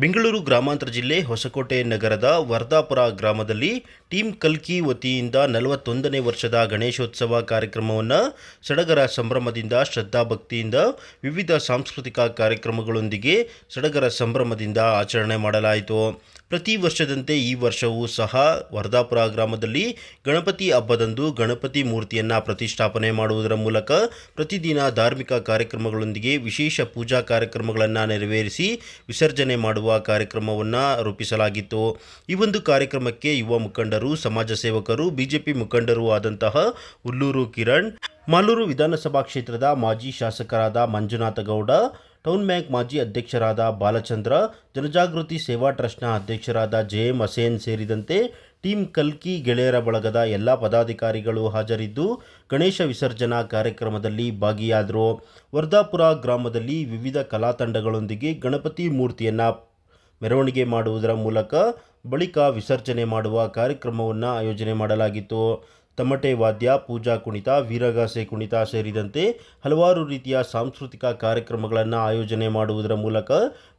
ಬೆಂಗಳೂರು ಗ್ರಾಮಾಂತರ ಜಿಲ್ಲೆ ಹೊಸಕೋಟೆ ನಗರದ ವರ್ಧಾಪುರ ಗ್ರಾಮದಲ್ಲಿ ಟೀಮ್ ಕಲ್ಕಿ ವತಿಯಿಂದ ನಲವತ್ತೊಂದನೇ ವರ್ಷದ ಗಣೇಶೋತ್ಸವ ಕಾರ್ಯಕ್ರಮವನ್ನು ಸಡಗರ ಸಂಭ್ರಮದಿಂದ ಶ್ರದ್ಧಾಭಕ್ತಿಯಿಂದ ವಿವಿಧ ಸಾಂಸ್ಕೃತಿಕ ಕಾರ್ಯಕ್ರಮಗಳೊಂದಿಗೆ ಸಡಗರ ಸಂಭ್ರಮದಿಂದ ಆಚರಣೆ ಮಾಡಲಾಯಿತು. ಪ್ರತಿ ವರ್ಷದಂತೆ ಈ ವರ್ಷವೂ ಸಹ ವರ್ಧಾಪುರ ಗ್ರಾಮದಲ್ಲಿ ಗಣಪತಿ ಹಬ್ಬದಂದು ಗಣಪತಿ ಮೂರ್ತಿಯನ್ನು ಪ್ರತಿಷ್ಠಾಪನೆ ಮಾಡುವುದರ ಮೂಲಕ ಪ್ರತಿದಿನ ಧಾರ್ಮಿಕ ಕಾರ್ಯಕ್ರಮಗಳೊಂದಿಗೆ ವಿಶೇಷ ಪೂಜಾ ಕಾರ್ಯಕ್ರಮಗಳನ್ನು ನೆರವೇರಿಸಿ ವಿಸರ್ಜನೆ ಮಾಡುವ ಕಾರ್ಯಕ್ರಮವನ್ನು ರೂಪಿಸಲಾಗಿತ್ತು. ಈ ಒಂದು ಕಾರ್ಯಕ್ರಮಕ್ಕೆ ಯುವ ಮುಖಂಡರು, ಸಮಾಜ ಸೇವಕರು, ಬಿಜೆಪಿ ಮುಖಂಡರು ಆದಂತಹ ಹುಲ್ಲೂರು ಕಿರಣ್ ಮಾಲೂರು ವಿಧಾನಸಭಾ ಕ್ಷೇತ್ರದ ಮಾಜಿ ಶಾಸಕರಾದ ಮಂಜುನಾಥ ಗೌಡ ಟೌನ್ ಬ್ಯಾಂಕ್ ಮಾಜಿ ಅಧ್ಯಕ್ಷರಾದ ಬಾಲಚಂದ್ರ, ಜನಜಾಗೃತಿ ಸೇವಾ ಟ್ರಸ್ಟ್ನ ಅಧ್ಯಕ್ಷರಾದ ಜೆ ಎಂ ಹಸೇನ್ ಸೇರಿದಂತೆ ಟೀಮ್ ಕಲ್ಕಿ ಗೆಳೆಯರ ಬಳಗದ ಎಲ್ಲ ಪದಾಧಿಕಾರಿಗಳು ಹಾಜರಿದ್ದು, ಗಣೇಶ ವಿಸರ್ಜನಾ ಕಾರ್ಯಕ್ರಮದಲ್ಲಿ ಭಾಗಿಯಾದರು. ವರ್ಧಾಪುರ ಗ್ರಾಮದಲ್ಲಿ ವಿವಿಧ ಕಲಾ ತಂಡಗಳೊಂದಿಗೆ ಗಣಪತಿ ಮೂರ್ತಿಯನ್ನು ಮೆರವಣಿಗೆ ಮಾಡುವುದರ ಮೂಲಕ ಬಳಿಕ ವಿಸರ್ಜನೆ ಮಾಡುವ ಕಾರ್ಯಕ್ರಮವನ್ನು ಆಯೋಜನೆ ಮಾಡಲಾಗಿತ್ತು. ತಮಟೆ ವಾದ್ಯ, ಪೂಜಾ ಕುಣಿತ, ವೀರಗಾಸೆ ಕುಣಿತ ಸೇರಿದಂತೆ ಹಲವಾರು ರೀತಿಯ ಸಾಂಸ್ಕೃತಿಕ ಕಾರ್ಯಕ್ರಮಗಳನ್ನು ಆಯೋಜನೆ ಮಾಡುವುದರ ಮೂಲಕ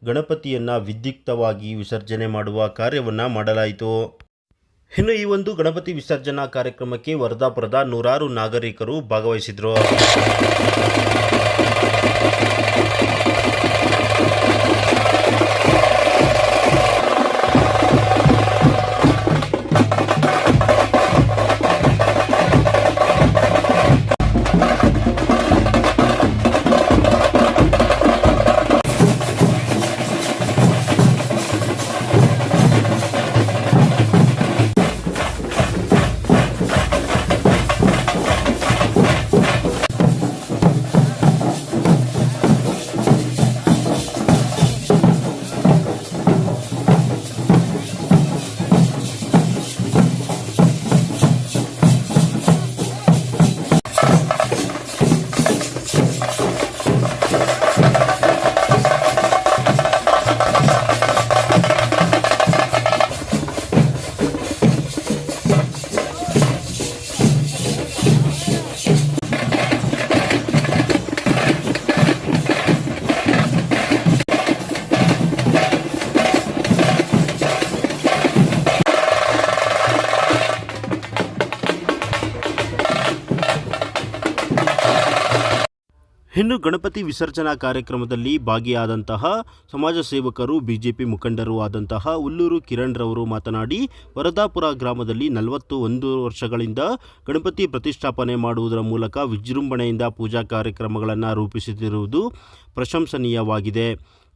ಗಣಪತಿಯನ್ನು ವಿದ್ಯುಕ್ತವಾಗಿ ವಿಸರ್ಜನೆ ಮಾಡುವ ಕಾರ್ಯವನ್ನು ಮಾಡಲಾಯಿತು. ಇನ್ನು ಈ ಒಂದು ಗಣಪತಿ ವಿಸರ್ಜನಾ ಕಾರ್ಯಕ್ರಮಕ್ಕೆ ವರ್ಧಾಪುರದ ನೂರಾರು ನಾಗರಿಕರು ಭಾಗವಹಿಸಿದರು. ಇನ್ನು ಗಣಪತಿ ವಿಸರ್ಜನಾ ಕಾರ್ಯಕ್ರಮದಲ್ಲಿ ಭಾಗಿಯಾದಂತಹ ಸಮಾಜ ಸೇವಕರು, ಬಿಜೆಪಿ ಮುಖಂಡರು ಆದಂತಹ ಉಲ್ಲೂರು ಕಿರಣ್ ರವರು ಮಾತನಾಡಿ, ವರದಾಪುರ ಗ್ರಾಮದಲ್ಲಿ ನಲವತ್ತು ಒಂದು ವರ್ಷಗಳಿಂದ ಗಣಪತಿ ಪ್ರತಿಷ್ಠಾಪನೆ ಮಾಡುವುದರ ಮೂಲಕ ವಿಜೃಂಭಣೆಯಿಂದ ಪೂಜಾ ಕಾರ್ಯಕ್ರಮಗಳನ್ನು ರೂಪಿಸುತ್ತಿರುವುದು ಪ್ರಶಂಸನೀಯವಾಗಿದೆ.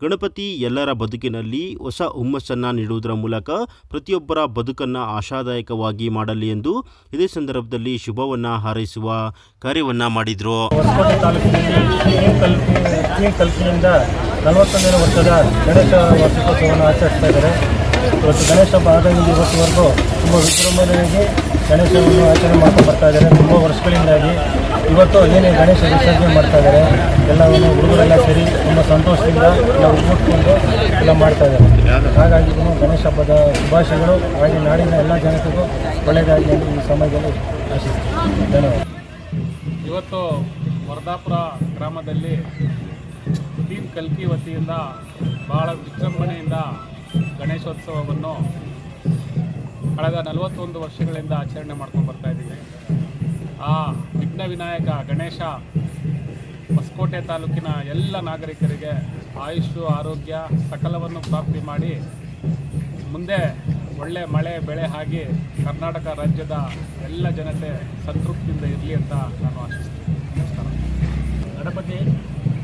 ಗಣಪತಿ ಎಲ್ಲರ ಬದುಕಿನಲ್ಲಿ ಹೊಸ ಹುಮ್ಮಸ್ಸನ್ನು ನೀಡುವುದರ ಮೂಲಕ ಪ್ರತಿಯೊಬ್ಬರ ಬದುಕನ್ನು ಆಶಾದಾಯಕವಾಗಿ ಮಾಡಲಿ ಎಂದು ಇದೇ ಸಂದರ್ಭದಲ್ಲಿ ಶುಭವನ್ನು ಹಾರೈಸುವ ಕಾರ್ಯವನ್ನು ಮಾಡಿದರು. ಹೊಸಕೋಟೆ ತಾಲೂಕಿನಲ್ಲಿ ನಲವತ್ತೊಂದನೇ ವರ್ಷದ ಗಣೇಶ ವಾರ್ಷಿಕೋತ್ಸವವನ್ನು ಆಚರಿಸ್ತಾ ಇದ್ದಾರೆ. ಇವತ್ತು ಗಣೇಶ ಹಬ್ಬ ಆದಾಗಿಂದ ಇವತ್ತುವರೆಗೂ ತುಂಬ ವಿಜೃಂಭಣೆಯಾಗಿ ಗಣೇಶವನ್ನು ಆಚರಣೆ ಮಾಡ್ಕೊಂಡು ಬರ್ತಾ ಇದ್ದಾರೆ. ತುಂಬ ವರ್ಷಗಳಿಂದಾಗಿ ಇವತ್ತು ಏನೇ ಗಣೇಶ ವಿಸರ್ಜನೆ ಮಾಡ್ತಾ ಇದ್ದಾರೆ, ಎಲ್ಲವನ್ನು ಹುಡುಗರೆಲ್ಲ ಸೇರಿ ತುಂಬ ನಾವು ಒಗ್ಗೂಡ್ಕೊಂಡು ಎಲ್ಲ ಮಾಡ್ತಾ ಇದ್ದಾರೆ. ಹಾಗಾಗಿ ಗಣೇಶ ಹಬ್ಬದ ಶುಭಾಶಯಗಳು. ಹಾಗೆ ನಾಡಿನ ಎಲ್ಲ ಜನತೆಗೂ ಒಳ್ಳೆಯದಾಗಿ ಈ ಸಮಯದಲ್ಲಿ ಆಶಿಸ್ತೀನಿ. ಇವತ್ತು ವರದಾಪುರ ಗ್ರಾಮದಲ್ಲಿ ಟೀಮ್ ಕಲ್ಕಿ ವತಿಯಿಂದ ಬಹಳ ವಿಜೃಂಭಣೆಯಿಂದ ಗಣೇಶೋತ್ಸವವನ್ನು ಕಳೆದ ನಲವತ್ತೊಂದು ವರ್ಷಗಳಿಂದ ಆಚರಣೆ ಮಾಡ್ಕೊಂಡು ಬರ್ತಾ ಇದ್ದೀವಿ. ಆ ವಿಘ್ನ ವಿನಾಯಕ ಗಣೇಶ ಹೊಸಕೋಟೆ ತಾಲೂಕಿನ ಎಲ್ಲ ನಾಗರಿಕರಿಗೆ ಆಯುಷು, ಆರೋಗ್ಯ ಸಕಲವನ್ನು ಪ್ರಾಪ್ತಿ ಮಾಡಿ ಮುಂದೆ ಒಳ್ಳೆ ಮಳೆ, ಬೆಳೆ ಆಗಿ ಕರ್ನಾಟಕ ರಾಜ್ಯದ ಎಲ್ಲ ಜನತೆ ಸಂತೃಪ್ತಿಯಿಂದ ಇರಲಿ ಅಂತ ನಾನು ಆಶಿಸ್ತೀನಿ. ನಮಸ್ಕಾರ. ಗಣಪತಿ,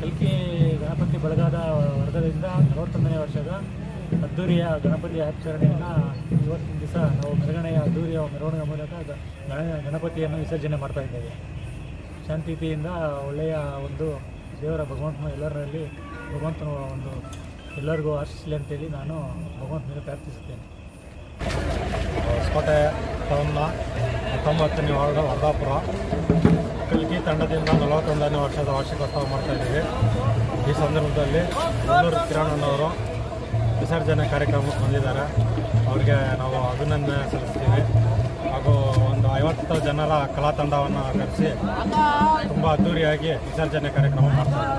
ಕಲ್ಕಿ ಗಣಪತಿ ಬೆಳಗಾದ ವರ್ಗದಿಂದ ನಲವತ್ತೊಂದನೇ ವರ್ಷದ ಅದ್ದೂರಿಯ ಗಣಪತಿ ಆಚರಣೆಯನ್ನು ಇವತ್ತಿನ ದಿವಸ ನಾವು ಮೆರವಣಿಗೆಯ ಅದ್ದೂರಿಯ ಮೆರವಣಿಗೆ ಮೂಲಕ ಗಣ, ಗಣಪತಿಯನ್ನು ವಿಸರ್ಜನೆ ಮಾಡ್ತಾ ಇದ್ದೇವೆ. ಶಾಂತಿಯುತಿಯಿಂದ ಒಳ್ಳೆಯ ಒಂದು ದೇವರ ಭಗವಂತನ ಎಲ್ಲರಲ್ಲಿ ಭಗವಂತನ ಒಂದು ಎಲ್ಲರಿಗೂ ಆಶಿಸಲಿ ಅಂತೇಳಿ ನಾನು ಭಗವಂತನಿಗೆ ಪ್ರಾರ್ಥಿಸುತ್ತೇನೆ. ಹೊಸಕೋಟೆ ಟೌನ್ನ ಹತ್ತೊಂಬತ್ತನೇ ವಾರ್ಡ್ ವರ್ಧಾಪುರ ಕಲ್ಕಿ ತಂಡದಿಂದ ನಲವತ್ತೊಂದನೇ ವರ್ಷದ ವಾರ್ಷಿಕೋತ್ಸವ ಮಾಡ್ತಾ ಇದ್ದೀವಿ. ಈ ಸಂದರ್ಭದಲ್ಲಿ ಕಿರಣಣ್ಣವರು ವಿಸರ್ಜನೆ ಕಾರ್ಯಕ್ರಮಕ್ಕೆ ಬಂದಿದ್ದಾರೆ. ಅವ್ರಿಗೆ ನಾವು ಅಭಿನಂದನೆ ಸಲ್ಲಿಸ್ತೀವಿ. ಹಾಗೂ ಒಂದು ಐವತ್ತು ಜನರ ಕಲಾ ತಂಡವನ್ನು ಕರೆಸಿ ತುಂಬ ಅದ್ದೂರಿಯಾಗಿ ವಿಸರ್ಜನೆ ಕಾರ್ಯಕ್ರಮ ಮಾಡ್ತಾರೆ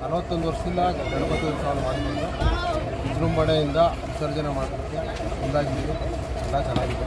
ನಲವತ್ತೊಂದು ವರ್ಷದಿಂದ ಗಣಪತಿ ಉತ್ಸವ ಮಾಡಿಕೊಂಡು ವಿಜೃಂಭಣೆಯಿಂದ ವಿಸರ್ಜನೆ ಮಾಡೋದಕ್ಕೆ ಮುಂದಾಗಿದ್ದು ಎಲ್ಲ ಚೆನ್ನಾಗಿದೆ.